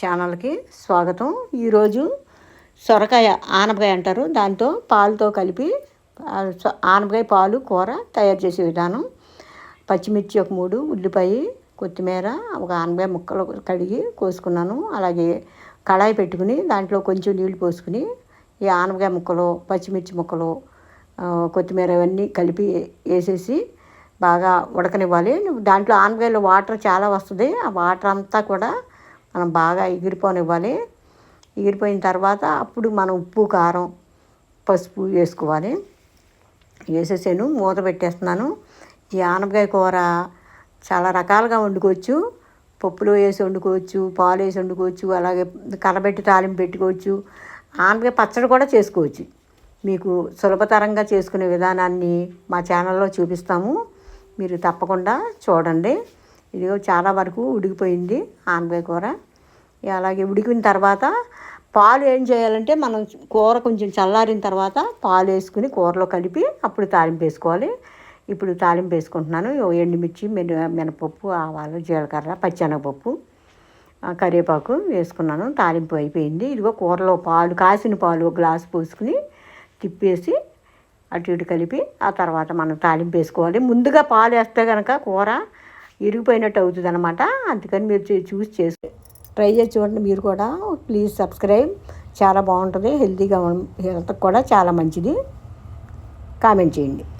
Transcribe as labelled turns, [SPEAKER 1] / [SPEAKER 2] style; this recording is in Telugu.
[SPEAKER 1] ఛానల్కి స్వాగతం. ఈరోజు సొరకాయ ఆనపకాయ అంటారు. దాంతో పాలుతో కలిపి ఆనపకాయ పాలు కూర తయారు చేసే విధానం. పచ్చిమిర్చి ఒక మూడు ఉల్లిపాయ కొత్తిమీర ఒక ఆనపకాయ ముక్కలు కడిగి కోసుకున్నాను. అలాగే కళాయి పెట్టుకుని దాంట్లో కొంచెం నీళ్ళు పోసుకుని ఈ ఆనపకాయ ముక్కలు పచ్చిమిర్చి ముక్కలు కొత్తిమీర ఇవన్నీ కలిపి వేసేసి బాగా ఉడకనివ్వాలి. దాంట్లో ఆనపకాయలో వాటర్ చాలా వస్తుంది. ఆ వాటర్ అంతా కూడా మనం బాగా ఎగిరిపోనివ్వాలి. ఎగిరిపోయిన తర్వాత అప్పుడు మనం ఉప్పు కారం పసుపు వేసుకోవాలి. వేసేసాను మూత పెట్టేస్తున్నాను. ఈ ఆనపకాయ కూర చాలా రకాలుగా వండుకోవచ్చు. పప్పులో వేసి వండుకోవచ్చు పాలు వేసి వండుకోవచ్చు అలాగే కలబెట్టి తాలింపు పెట్టుకోవచ్చు. ఆనపకాయ పచ్చడి కూడా చేసుకోవచ్చు. మీకు సులభతరంగా చేసుకునే విధానాన్ని మా ఛానల్లో చూపిస్తాము. మీరు తప్పకుండా చూడండి. ఇదిగో చాలా వరకు ఉడికిపోయింది ఆనపకాయ కూర. అలాగే ఉడికిన తర్వాత పాలు ఏం చేయాలంటే మనం కూర కొంచెం చల్లారిన తర్వాత పాలు వేసుకుని కూరలో కలిపి అప్పుడు తాలింపు వేసుకోవాలి. ఇప్పుడు తాలింపు వేసుకుంటున్నాను. ఎండుమిర్చి మిన మినపప్పు ఆవాలు జీలకర్ర పచ్చెనగపప్పు కరివేపాకు వేసుకున్నాను. తాలింపు అయిపోయింది. ఇదిగో కూరలో పాలు కాసిన పాలు ఒక గ్లాసు పోసుకుని తిప్పేసి అటు ఇటు కలిపి ఆ తర్వాత మనం తాలింపు వేసుకోవాలి. ముందుగా పాలు వేస్తే కనుక కూర ఇరిగిపోయినట్టు అవుతుంది అనమాట అందుకని మీరు చూసి చేసి ట్రై చేసి చూడండి మీరు కూడా. Please subscribe. చాలా బాగుంటుంది. హెల్తీగా హెల్త్కి కూడా చాలా మంచిది. కామెంట్ చేయండి.